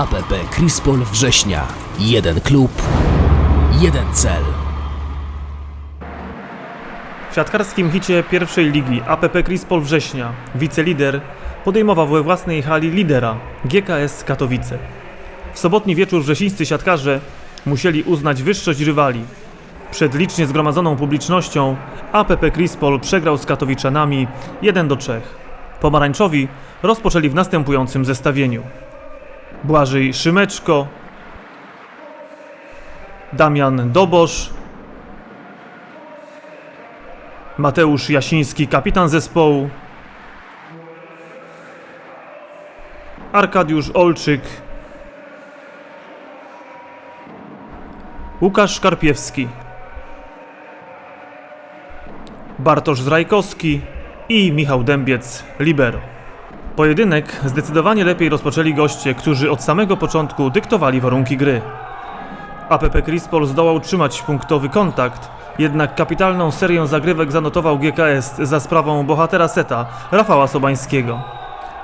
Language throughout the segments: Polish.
APP Krispol Września. Jeden klub, jeden cel. W siatkarskim hicie pierwszej ligi APP Krispol Września wicelider podejmował we własnej hali lidera GKS Katowice. W sobotni wieczór wrzesińscy siatkarze musieli uznać wyższość rywali. Przed licznie zgromadzoną publicznością APP Krispol przegrał z Katowiczanami 1 do 3. Pomarańczowi rozpoczęli w następującym zestawieniu. Błażej Szymeczko, Damian Dobosz, Mateusz Jasiński, kapitan zespołu. Arkadiusz Olczyk. Łukasz Szkarpiewski. Bartosz Zrajkowski i Michał Dębiec, libero. Pojedynek zdecydowanie lepiej rozpoczęli goście, którzy od samego początku dyktowali warunki gry. APP Krispol zdołał utrzymać punktowy kontakt, jednak kapitalną serię zagrywek zanotował GKS za sprawą bohatera seta Rafała Sobańskiego.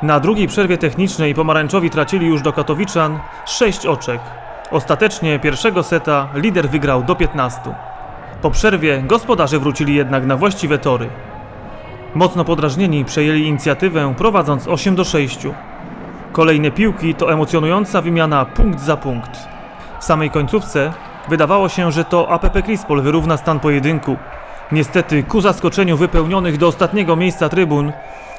Na drugiej przerwie technicznej pomarańczowi tracili już do Katowiczan 6 oczek. Ostatecznie pierwszego seta lider wygrał do 15. Po przerwie gospodarze wrócili jednak na właściwe tory. Mocno podrażnieni przejęli inicjatywę prowadząc 8 do 6. Kolejne piłki to emocjonująca wymiana punkt za punkt. W samej końcówce wydawało się, że to APP Krispol wyrówna stan pojedynku. Niestety, ku zaskoczeniu wypełnionych do ostatniego miejsca trybun,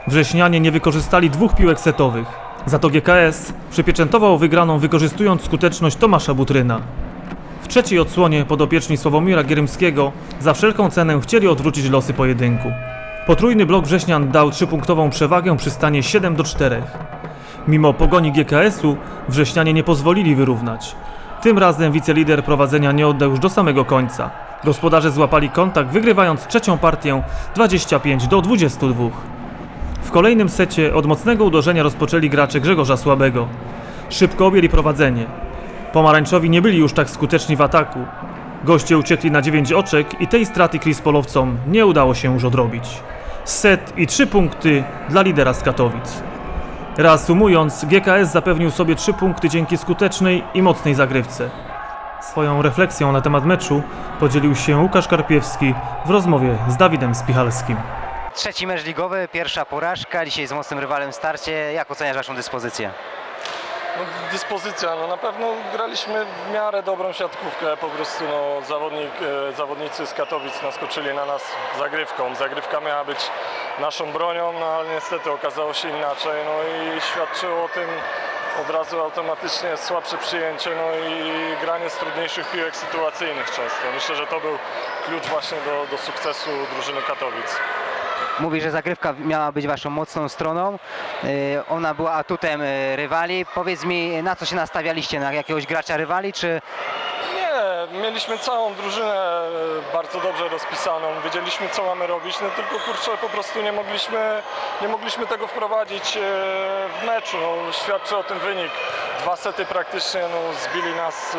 wrześnianie nie wykorzystali dwóch piłek setowych. Za to GKS przypieczętował wygraną wykorzystując skuteczność Tomasza Butryna. W trzeciej odsłonie podopieczni Sławomira Gierymskiego za wszelką cenę chcieli odwrócić losy pojedynku. Potrójny blok wrześnian dał trzypunktową przewagę przy stanie 7 do 4. Mimo pogoni GKS-u wrześnianie nie pozwolili wyrównać. Tym razem wicelider prowadzenia nie oddał już do samego końca. Gospodarze złapali kontakt, wygrywając trzecią partię 25 do 22. W kolejnym secie od mocnego uderzenia rozpoczęli gracze Grzegorza Słabego. Szybko objęli prowadzenie. Pomarańczowi nie byli już tak skuteczni w ataku. Goście uciekli na 9 oczek i tej straty Krispolowcom nie udało się już odrobić. Set i 3 punkty dla lidera z Katowic. Reasumując, GKS zapewnił sobie 3 punkty dzięki skutecznej i mocnej zagrywce. Swoją refleksją na temat meczu podzielił się Łukasz Karpiewski w rozmowie z Dawidem Spichalskim. Trzeci mecz ligowy, pierwsza porażka, dzisiaj z mocnym rywalem starcie. Jak oceniasz waszą dyspozycję? No, dyspozycja, no na pewno graliśmy w miarę dobrą siatkówkę, po prostu no, zawodnik, e, zawodnicy z Katowic naskoczyli na nas zagrywką. Zagrywka miała być naszą bronią, no ale niestety okazało się inaczej, no i świadczyło o tym od razu automatycznie słabsze przyjęcie, no i granie z trudniejszych piłek sytuacyjnych często. Myślę, że to był klucz właśnie do, do sukcesu drużyny Katowic. Mówi, że zagrywka miała być waszą mocną stroną. Yy, Ona była atutem yy, rywali. Powiedz mi, na co się nastawialiście? Na jakiegoś gracza rywali, czy Nie, mieliśmy całą drużynę e, bardzo dobrze rozpisaną, wiedzieliśmy co mamy robić, no tylko kurczę po prostu nie mogliśmy, nie mogliśmy tego wprowadzić w meczu, no, świadczy o tym wynik. Dwa sety praktycznie no, zbili nas,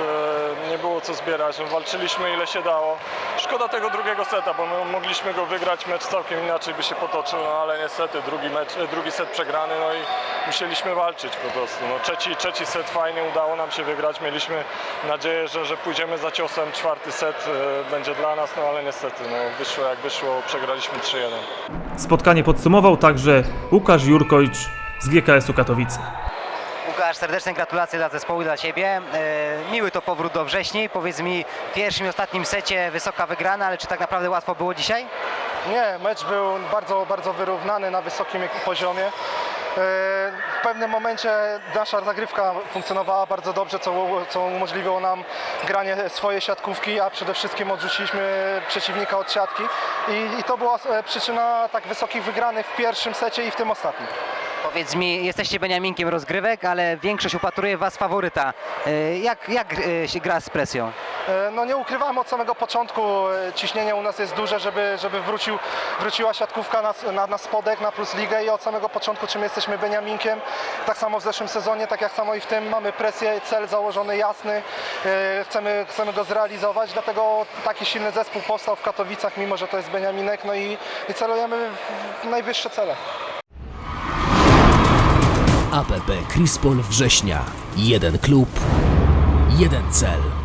e, nie było co zbierać, no, walczyliśmy ile się dało. Szkoda tego drugiego seta, bo my mogliśmy go wygrać, mecz całkiem inaczej by się potoczył, no ale niestety drugi, mecz, e, drugi set przegrany, no i musieliśmy walczyć po prostu. No, trzeci, trzeci set fajnie udało nam się wygrać, mieliśmy nadzieję, że, że pójdziemy za ciosem, czwarty set e, będzie dla nas, no ale niestety no, wyszło jak wyszło, przegraliśmy 3-1. Spotkanie podsumował także Łukasz Jurkowicz z GKS-u Katowice. Łukasz, serdeczne gratulacje dla zespołu i dla Ciebie. Yy, Miły to powrót do wrześni. Powiedz mi, w pierwszym i ostatnim secie wysoka wygrana, ale czy tak naprawdę łatwo było dzisiaj? Nie, mecz był bardzo, bardzo wyrównany na wysokim poziomie. E, W pewnym momencie nasza zagrywka funkcjonowała bardzo dobrze, co, co umożliwiło nam granie swojej siatkówki, a przede wszystkim odrzuciliśmy przeciwnika od siatki. I, i to była e, przyczyna tak wysokich wygranych w pierwszym secie i w tym ostatnim. Powiedz mi, jesteście Beniaminkiem rozgrywek, ale większość upatruje Was faworyta. Yy, Jak, jak yy, się gra z presją? E, No nie ukrywamy od samego początku, e, ciśnienie u nas jest duże, żeby, żeby wrócił, wróciła siatkówka na, na, na spodek, na plus ligę i od samego początku czym jesteśmy Beniaminkiem, tak samo w zeszłym sezonie, tak jak samo i w tym mamy presję, cel założony jasny, e, chcemy, chcemy go zrealizować, dlatego taki silny zespół powstał w Katowicach, mimo że to jest Beniaminek, no i, i celujemy w najwyższe cele. APP Crispol Września. Jeden klub, jeden cel.